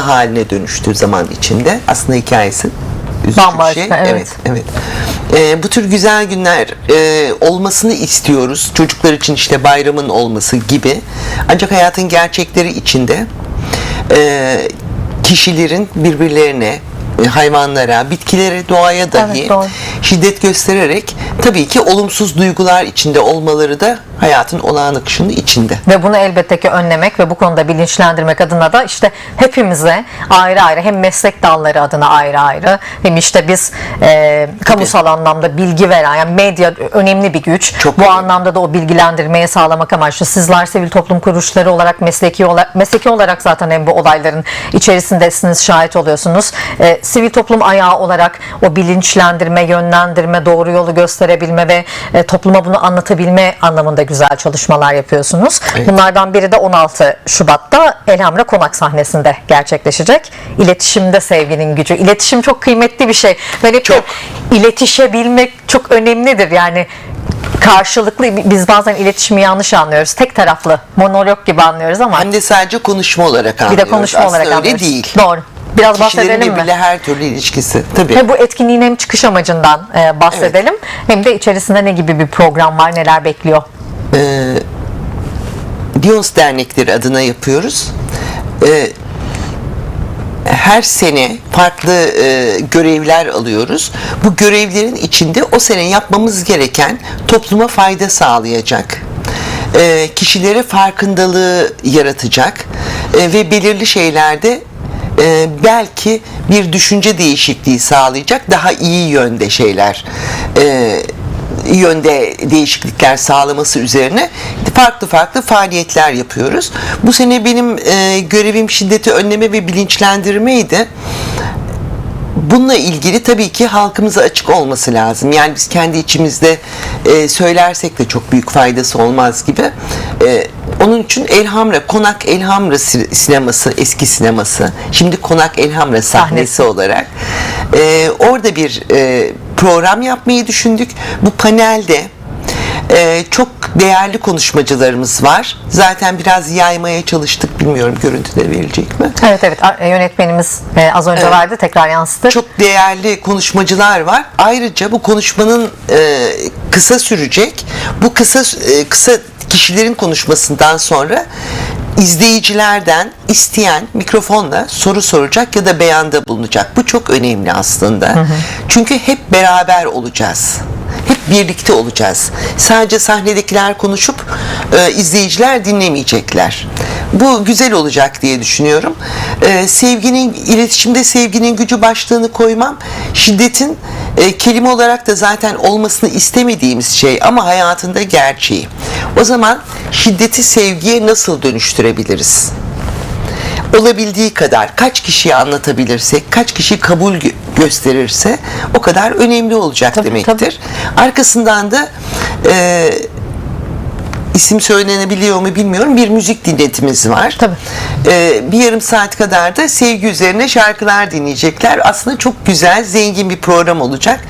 haline dönüştüğü zaman içinde aslında hikayesi üzücü bir Bambaşka, şey. evet. evet, evet. Ee, bu tür güzel günler e, olmasını istiyoruz. Çocuklar için işte bayramın olması gibi. Ancak hayatın gerçekleri içinde e, kişilerin birbirlerine e, hayvanlara, bitkilere, doğaya dahi Evet, doğru. şiddet göstererek tabii ki olumsuz duygular içinde olmaları da hayatın olağan akışının içinde. Ve bunu elbette ki önlemek ve bu konuda bilinçlendirmek adına da işte hepimize ayrı ayrı hem meslek dalları adına ayrı ayrı hem işte biz e, kamusal anlamda bilgi veren yani medya önemli bir güç. Çok bu önemli. anlamda da o bilgilendirmeyi sağlamak amaçlı. Sizler sivil toplum kuruluşları olarak mesleki olarak mesleki olarak zaten hem bu olayların içerisindesiniz, şahit oluyorsunuz. E, sivil toplum ayağı olarak o bilinçlendirme, yönlendirme, doğru yolu gösterebilme ve e, topluma bunu anlatabilme anlamında güzel çalışmalar yapıyorsunuz. Evet. Bunlardan biri de 16 Şubat'ta Elhamra Konak sahnesinde gerçekleşecek. İletişimde sevginin gücü. İletişim çok kıymetli bir şey. Ben hep Çok. iletişebilmek çok önemlidir. Yani karşılıklı biz bazen iletişimi yanlış anlıyoruz. Tek taraflı monolog gibi anlıyoruz ama Hem de sadece konuşma olarak bir anlıyoruz. de konuşma Aslında olarak öyle anlıyoruz. değil. Doğru. Biraz Kişilerin bahsedelim mi? her türlü ilişkisi. Tabii. Ve bu etkinliğin hem çıkış amacından e, bahsedelim hem de içerisinde ne gibi bir program var, neler bekliyor? Diyons dernekleri adına yapıyoruz. Ee, her sene farklı e, görevler alıyoruz. Bu görevlerin içinde o sene yapmamız gereken topluma fayda sağlayacak, e, kişilere farkındalığı yaratacak e, ve belirli şeylerde e, belki bir düşünce değişikliği sağlayacak daha iyi yönde şeyler e, yönde değişiklikler sağlaması üzerine farklı farklı faaliyetler yapıyoruz. Bu sene benim e, görevim şiddeti önleme ve bilinçlendirmeydi. Bununla ilgili tabii ki halkımıza açık olması lazım. Yani biz kendi içimizde e, söylersek de çok büyük faydası olmaz gibi. E, onun için Elhamra, Konak Elhamra si- sineması, eski sineması. Şimdi Konak Elhamra sahnesi Sahnesi. olarak. e, orada bir e, program yapmayı düşündük. Bu panelde e, çok değerli konuşmacılarımız var. Zaten biraz yaymaya çalıştık. Bilmiyorum görüntüde verilecek mi? Evet evet a- yönetmenimiz e, az önce verdi tekrar yansıttı. Çok değerli konuşmacılar var. Ayrıca bu konuşmanın e, kısa sürecek. Bu kısa e, kısa kişilerin konuşmasından sonra izleyicilerden isteyen mikrofonla soru soracak ya da beyanda bulunacak. Bu çok önemli aslında. Çünkü hep beraber olacağız. Hep birlikte olacağız. Sadece sahnedekiler konuşup e, izleyiciler dinlemeyecekler. Bu güzel olacak diye düşünüyorum. E, sevginin iletişimde sevginin gücü başlığını koymam. Şiddetin e, kelime olarak da zaten olmasını istemediğimiz şey ama hayatında gerçeği. O zaman şiddeti sevgiye nasıl dönüştürebiliriz? olabildiği kadar kaç kişiye anlatabilirsek, kaç kişi kabul gö- gösterirse o kadar önemli olacak Tabii, demektir. Arkasından da e, isim söylenebiliyor mu bilmiyorum bir müzik dinletimiz var. Tabii. E, bir yarım saat kadar da sevgi üzerine şarkılar dinleyecekler. Aslında çok güzel, zengin bir program olacak.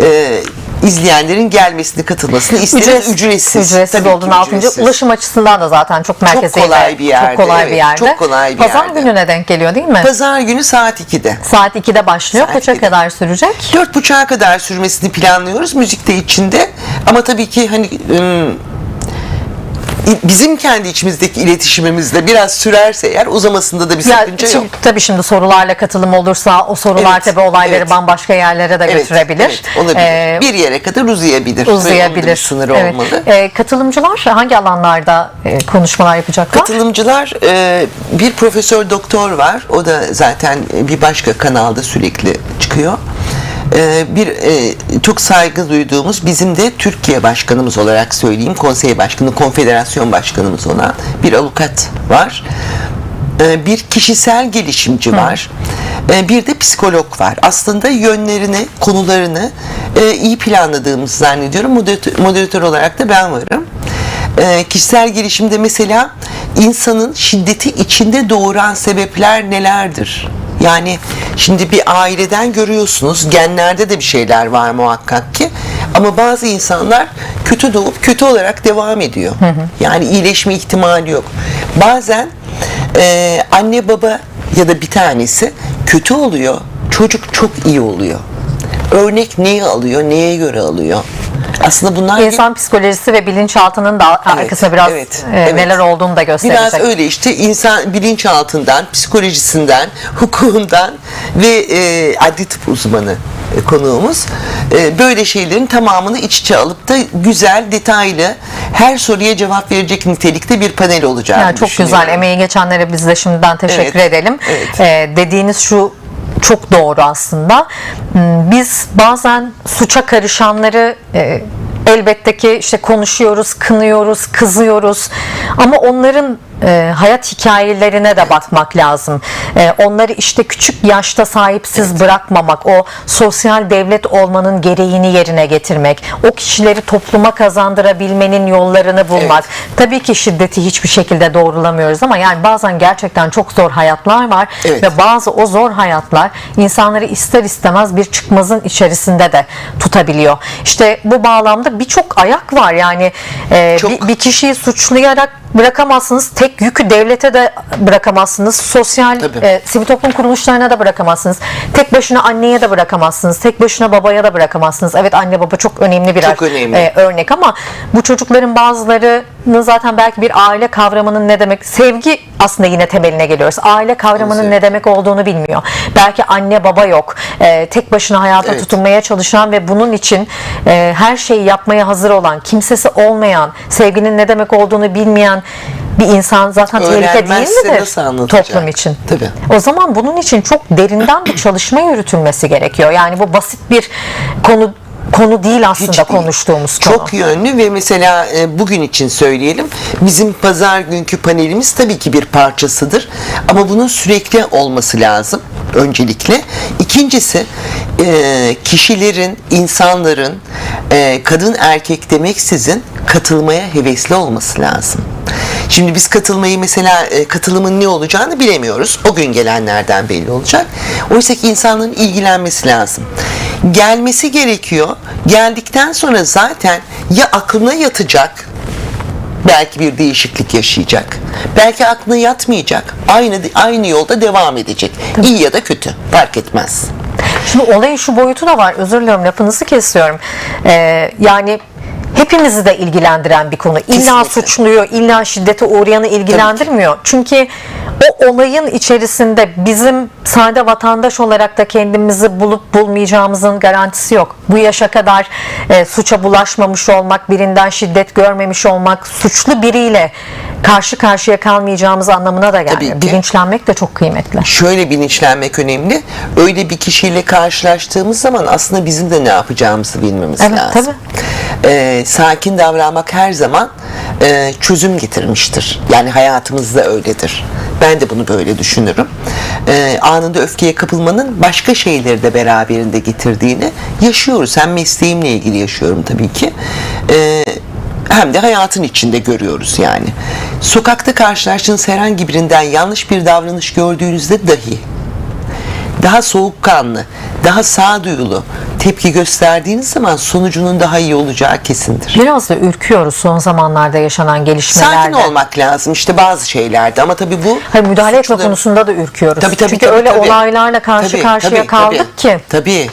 E, izleyenlerin gelmesini, katılmasını isteriz. Ücretsiz, ücretsiz. ücretsiz olduğunu altınca ulaşım açısından da zaten çok merkezi kolay ve bir yerde, Çok kolay bir evet, yerde. çok kolay bir Pazar yerde. gününe denk geliyor değil mi? Pazar günü saat 2'de. Saat 2'de başlıyor. Saat Kaça 2'de. kadar sürecek? Dört buçuğa kadar sürmesini planlıyoruz. Müzik de içinde. Ama tabii ki hani ım, bizim kendi içimizdeki iletişimimizle biraz sürerse eğer uzamasında da bir Ya, sakınca şimdi, yok. tabii şimdi sorularla katılım olursa o sorular Evet, tabii olayları evet. bambaşka yerlere de götürebilir. evet, olabilir. Ee, bir yere kadar uzayabilir. Ve onun da uzayabilir. bir sınırı Evet. olmalı. Ee, katılımcılar hangi alanlarda e, konuşmalar yapacaklar? Katılımcılar e, bir profesör doktor var. O da zaten bir başka kanalda sürekli çıkıyor. E, bir e, çok saygı duyduğumuz bizim de Türkiye başkanımız olarak söyleyeyim konsey başkanı, konfederasyon başkanımız olan bir avukat var. E, bir kişisel gelişimci var. E, bir de psikolog var. Aslında yönlerini, konularını e, iyi planladığımızı zannediyorum. Moderatör, moderatör olarak da ben varım. E, kişisel gelişimde mesela insanın şiddeti içinde doğuran sebepler nelerdir? Yani şimdi bir aileden görüyorsunuz genlerde de bir şeyler var muhakkak ki ama bazı insanlar kötü doğup kötü olarak devam ediyor. Yani iyileşme ihtimali yok. Bazen e, anne baba ya da bir tanesi kötü oluyor. Çocuk çok iyi oluyor. Örnek neyi alıyor, neye göre alıyor? Aslında bunlar İnsan psikolojisi ve bilinçaltının da arkasında biraz evet, e, evet. neler olduğunu da gösterecek. Biraz öyle işte insan bilinçaltından, psikolojisinden, hukukundan ve e, adli tıp uzmanı e, konuğumuz e, böyle şeylerin tamamını iç içe alıp da güzel, detaylı her soruya cevap verecek nitelikte bir panel olacağını Yani çok güzel. Emeği geçenlere biz de şimdiden teşekkür Evet, edelim. evet. Ee, dediğiniz şu çok doğru aslında. Hmm, Biz bazen suça karışanları e, elbette ki işte konuşuyoruz, kınıyoruz, kızıyoruz. Ama onların e, hayat hikayelerine de bakmak lazım. E, onları işte küçük yaşta sahipsiz bırakmamak, o sosyal devlet olmanın gereğini yerine getirmek, o kişileri topluma kazandırabilmenin yollarını bulmak. Tabii ki şiddeti hiçbir şekilde doğrulamıyoruz ama yani bazen gerçekten çok zor hayatlar var Evet. ve bazı o zor hayatlar insanları ister istemez bir çıkmazın içerisinde de tutabiliyor. İşte bu bağlamda birçok ayak var yani e, Çok. bir, bir kişiyi suçlayarak bırakamazsınız. Tek yükü devlete de bırakamazsınız. Sosyal Tabii. e, sivil toplum kuruluşlarına da bırakamazsınız. Tek başına anneye de bırakamazsınız. Tek başına babaya da bırakamazsınız. Evet anne baba çok önemli birer Çok önemli. e, örnek ama bu çocukların bazılarının zaten belki bir aile kavramının ne demek sevgi aslında yine temeline geliyoruz. Aile kavramının ne demek olduğunu bilmiyor. Belki anne baba yok. E, tek başına hayata Evet. tutunmaya çalışan ve bunun için e, her şeyi yapmaya hazır olan, kimsesi olmayan, sevginin ne demek olduğunu bilmeyen bir insan zaten tehlike değil midir toplum için? Tabii. O zaman bunun için çok derinden bir çalışma yürütülmesi gerekiyor. Yani bu basit bir konu konu değil aslında Hiç değil. konuştuğumuz konu. Çok yönlü ve mesela e, bugün için söyleyelim bizim pazar günkü panelimiz tabii ki bir parçasıdır ama bunun sürekli olması lazım öncelikle. İkincisi e, kişilerin, insanların e, kadın erkek demeksizin katılmaya hevesli olması lazım. Şimdi biz katılmayı mesela e, katılımın ne olacağını bilemiyoruz. O gün gelenlerden belli olacak. Oysa ki insanların ilgilenmesi lazım. Gelmesi gerekiyor. Geldikten sonra zaten ya aklına yatacak belki bir değişiklik yaşayacak. Belki aklına yatmayacak. Aynı aynı yolda devam edecek. İyi ya da kötü fark etmez. Şimdi olayın şu boyutu da var. Özür diliyorum lafınızı kesiyorum. Ee, yani hepimizi de ilgilendiren bir konu. İlla Kesinlikle. suçluyor, illa şiddete uğrayanı ilgilendirmiyor. Çünkü o olayın içerisinde bizim sade vatandaş olarak da kendimizi bulup bulmayacağımızın garantisi yok. Bu yaşa kadar e, suça bulaşmamış olmak, birinden şiddet görmemiş olmak, suçlu biriyle karşı karşıya kalmayacağımız anlamına da Tabii gelmiyor. ki. Bilinçlenmek de çok kıymetli. şöyle bilinçlenmek önemli. Öyle bir kişiyle karşılaştığımız zaman aslında bizim de ne yapacağımızı bilmemiz Evet, lazım. Ee, sakin davranmak her zaman e, çözüm getirmiştir. Yani hayatımızda öyledir. Ben de bunu böyle düşünürüm. Ee, anında öfkeye kapılmanın başka şeyleri de beraberinde getirdiğini yaşıyoruz. Hem mesleğimle ilgili yaşıyorum tabii ki. Ee, hem de hayatın içinde görüyoruz yani. Sokakta karşılaştığınız herhangi birinden yanlış bir davranış gördüğünüzde dahi daha soğukkanlı, daha sağduyulu tepki gösterdiğiniz zaman sonucunun daha iyi olacağı kesindir. Biraz da ürküyoruz son zamanlarda yaşanan gelişmelerde. Sakin olmak lazım işte bazı şeylerde ama tabii bu Hayır, müdahale etme suçlu- konusunda da ürküyoruz. Tabii, tabii, Çünkü tabii, öyle tabii. olaylarla karşı Tabii, karşıya tabii, kaldık tabii. ki. Tabii.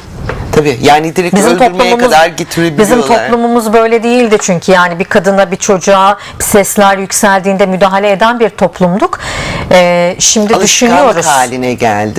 Tabii. Yani direkt Bizim öldürmeye kadar getirebiliyorlar. bizim toplumumuz böyle değildi çünkü yani bir kadına bir çocuğa bir sesler yükseldiğinde müdahale eden bir toplumduk. Ee, şimdi Alışkanlık düşünüyoruz. haline geldi.